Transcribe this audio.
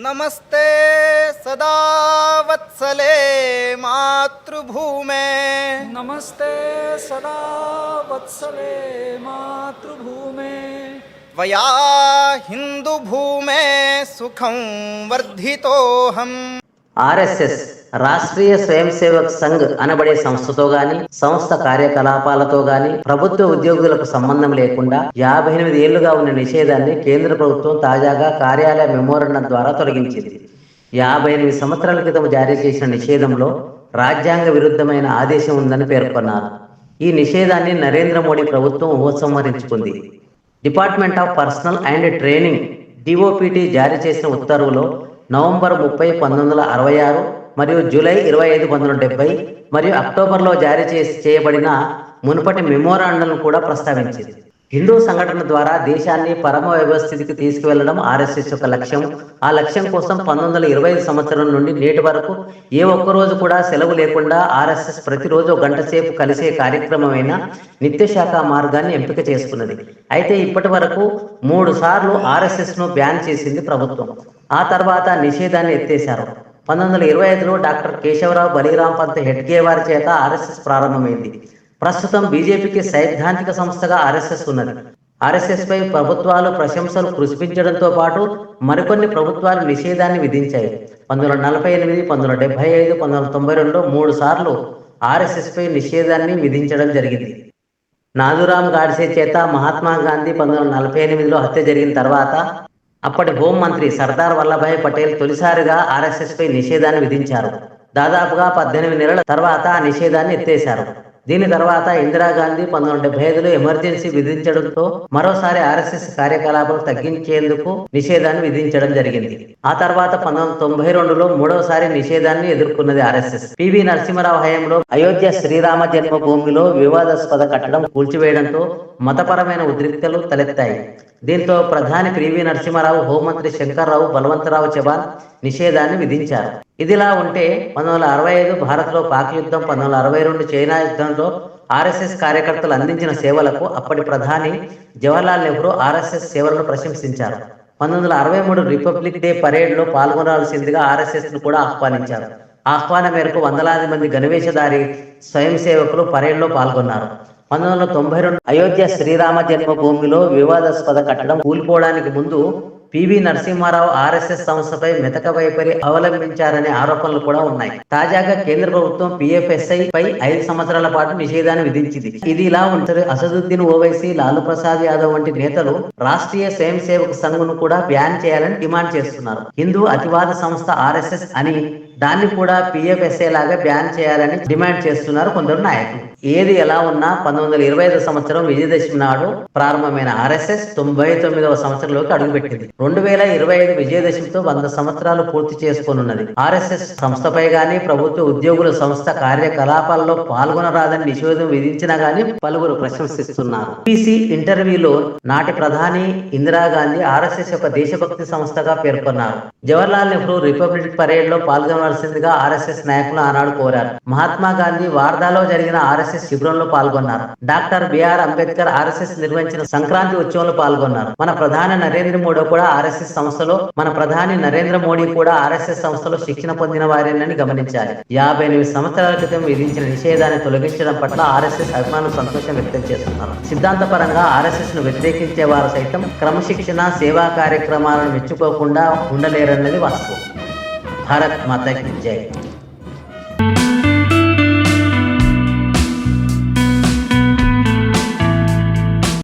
नमस्ते सदा वत्सले मातृभूमे। नमस्ते सदा वत्सले मातृभूमे। वया हिन्दुभूमे सुखं वर्धितोऽहम्। ఆర్ఎస్ఎస్ రాష్ట్రీయ స్వయం సేవక్ సంఘ్ అనబడే సంస్థతో గాని సంస్థ కార్యకలాపాలతో గాని ప్రభుత్వ ఉద్యోగులకు సంబంధం లేకుండా యాభై ఎనిమిది ఏళ్ళుగా ఉన్న నిషేధాన్ని కేంద్ర ప్రభుత్వం తాజాగా కార్యాలయ మెమోరండం ద్వారా తొలగించింది. యాభై ఎనిమిది సంవత్సరాల క్రితం జారీ చేసిన నిషేధంలో రాజ్యాంగ విరుద్ధమైన ఆదేశం ఉందని పేర్కొన్నారు. ఈ నిషేధాన్ని నరేంద్ర మోడీ ప్రభుత్వం ఉపసంహరించుకుంది department of personnel and training DOPT జారీ చేసిన ఉత్తర్వులో నవంబర్ ముప్పై పంతొమ్మిది వందల అరవై ఆరు మరియు జూలై ఇరవై ఐదు పంతొమ్మిది వందల డెబ్బై మరియు అక్టోబర్లో జారీ చేసి చేయబడిన మునుపటి మెమోరాండంను కూడా ప్రస్తావించింది. హిందూ సంఘటన ద్వారా దేశాన్ని పరమ వ్యవస్థితికి తీసుకువెళ్ళడం ఆర్ఎస్ఎస్ యొక్క లక్ష్యం. ఆ లక్ష్యం కోసం పంతొమ్మిది వందల ఇరవై ఐదు సంవత్సరం నుండి నేటి వరకు ఏ ఒక్క రోజు కూడా సెలవు లేకుండా ఆర్ఎస్ఎస్ ప్రతిరోజు గంట సేపు కలిసే కార్యక్రమమైన నిత్యశాఖ మార్గాన్ని ఎంపిక చేసుకున్నది. అయితే ఇప్పటి వరకు మూడు సార్లు ఆర్ఎస్ఎస్ను బ్యాన్ చేసింది ప్రభుత్వం. ఆ తర్వాత నిషేధాన్ని ఎత్తేశారు. పంతొమ్మిది వందల ఇరవై ఐదులో డాక్టర్ కేశవరావు బలిరాం పంత్ హెడ్గే వారి చేత ఆర్ఎస్ఎస్ ప్రారంభమైంది. ప్రస్తుతం బీజేపీకి సైద్ధాంతిక సంస్థగా ఆర్ఎస్ఎస్ ఉన్నది. ఆర్ఎస్ఎస్ పై ప్రభుత్వాలు ప్రశంసలు కురిపించడంతో పాటు మరికొన్ని ప్రభుత్వాలు నిషేధాన్ని విధించాయి. పంతొమ్మిది వందల నలభై ఎనిమిది పంతొమ్మిది వందల డెబ్బై ఐదు పంతొమ్మిది వందల తొంభై రెండులో మూడు సార్లు ఆర్ఎస్ఎస్ పై నిషేధాన్ని విధించడం జరిగింది. నాదురాం గాడ్సే చేత మహాత్మా గాంధీ పంతొమ్మిది వందల నలభై ఎనిమిదిలో హత్య జరిగిన తర్వాత అప్పటి హోంమంత్రి సర్దార్ వల్లభాయ్ పటేల్ తొలిసారిగా ఆర్ఎస్ఎస్ పై నిషేధాన్ని విధించారు. దాదాపుగా పద్దెనిమిది నెలల తర్వాత ఆ నిషేధాన్ని ఎత్తేశారు. దీని తర్వాత ఇందిరాగాంధీ పంతొమ్మిది వందల డెబ్బై ఐదులో ఎమర్జెన్సీ విధించడంతో మరోసారి ఆర్ఎస్ఎస్ కార్యకలాపాలు తగ్గించేందుకు నిషేధాన్ని విధించడం జరిగింది. ఆ తర్వాత పంతొమ్మిది తొంభై రెండులో మూడవసారి నిషేధాన్ని ఎదుర్కొన్నది ఆర్ఎస్ఎస్. పివి నరసింహరావు హయాంలో అయోధ్య శ్రీరామ జన్మభూమిలో వివాదాస్పద కట్టడం కూల్చివేయడంతో మతపరమైన ఉద్రిక్తలు తలెత్తాయి. దీంతో ప్రధాని పివి నరసింహారావు హోంమంత్రి శంకర్రావు బలవంతరావు చవాన్ నిషేధాన్ని విధించారు. ఇదిలా ఉంటే పంతొమ్మిది వందల అరవై ఐదు భారత్లో పాక్ యుద్ధం పంతొమ్మిది వందల అరవై రెండు చైనా యుద్ధంలో ఆర్ఎస్ఎస్ కార్యకర్తలు అందించిన సేవలకు అప్పటి ప్రధాని జవహర్లాల్ నెహ్రూ ఆర్ఎస్ఎస్ సేవలను ప్రశంసించారు. పంతొమ్మిది వందల అరవై మూడు రిపబ్లిక్ డే పరేడ్లో పాల్గొనాల్సిందిగా ఆర్ఎస్ఎస్ను కూడా ఆహ్వానించారు. ఆహ్వానం మేరకు వందలాది మంది గణవేషధారి స్వయం సేవకులు పరేడ్లో పాల్గొన్నారు. పంతొమ్మిది వందల తొంభై రెండు అయోధ్య శ్రీరామ జన్మభూమిలో వివాదాస్పద కట్టడం కూలిపోవడానికి ముందు పివి నరసింహారావు ఆర్ఎస్ఎస్ సంస్థపై మెతక వైఖరి అవలంబించారనే ఆరోపణలు కూడా ఉన్నాయి. తాజాగా కేంద్ర ప్రభుత్వం పిఎఫ్ఎస్ఐ పై ఐదు సంవత్సరాల పాటు నిషేధాన్ని విధించింది. ఇది ఇలా ఉంటారు అసదుద్దీన్ ఓవైసీ లాలు ప్రసాద్ యాదవ్ వంటి నేతలు రాష్ట్రీయ స్వయం సేవక సంఘ్ను కూడా బ్యాన్ చేయాలని డిమాండ్ చేస్తున్నారు. హిందూ అతివాద సంస్థ ఆర్ఎస్ఎస్ అని దాన్ని కూడా పిఎఫ్ఎస్ఏ లాగా బ్యాన్ చేయాలని డిమాండ్ చేస్తున్నారు కొందరు నాయకులు. ఏది ఎలా ఉన్నా పంతొమ్మిది వందల ఇరవై ఐదు సంవత్సరం విజయదశమి నాడు ప్రారంభమైన ఆర్ఎస్ఎస్ తొంభై తొమ్మిదవ సంవత్సరంలోకి అడుగుపెట్టింది. రెండు వేల ఇరవై ఐదు విజయదశమితో వంద సంవత్సరాలు పూర్తి చేసుకోనున్నది. ఆర్ఎస్ఎస్ సంస్థపై గాని ప్రభుత్వ ఉద్యోగుల సంస్థ కార్యకలాపాల్లో పాల్గొనరాదని నిషేధం విధించినా గాని పలువురు ప్రశంసిస్తున్నారు. పిసి ఇంటర్వ్యూలో నాటి ప్రధాని ఇందిరాగాంధీ ఆర్ఎస్ఎస్ యొక్క దేశభక్తి సంస్థగా పేర్కొన్నారు. జవహర్లాల్ నెహ్రూ రిపబ్లిక్ పరేడ్లో పాల్గొనవలసిందిగా ఆర్ఎస్ఎస్ నాయకులు ఆనాడు కోరారు. మహాత్మా గాంధీ వార్దాలో జరిగిన ఆర్ఎస్ఎస్ శిబిరంలో పాల్గొన్నారు. డాక్టర్ బిఆర్ అంబేద్కర్ ఆర్ఎస్ఎస్ నిర్వహించిన సంక్రాంతి ఉత్సవంలో పాల్గొన్నారు. మన ప్రధాని నరేంద్ర మోడీ కూడా ఆర్ఎస్ఎస్ సంస్థలో మన ప్రధాని నరేంద్ర మోడీ కూడా ఆర్ఎస్ఎస్ సంస్థలో శిక్షణ పొందిన వారేనని గమనించాలి యాభై ఎనిమిది సంవత్సరాల క్రితం విధించిన నిషేధాన్ని తొలగించడం పట్ల ఆర్ఎస్ఎస్ అభిమానులు సంతోషం వ్యక్తం చేస్తున్నారు. సిద్ధాంతపరంగా ఆర్ఎస్ఎస్ను వ్యతిరేకించే వారు సైతం క్రమశిక్షణ సేవా కార్యక్రమాలను మెచ్చుకోకుండా ఉండలేరన్నది వాస్తవం. भारत माता की जय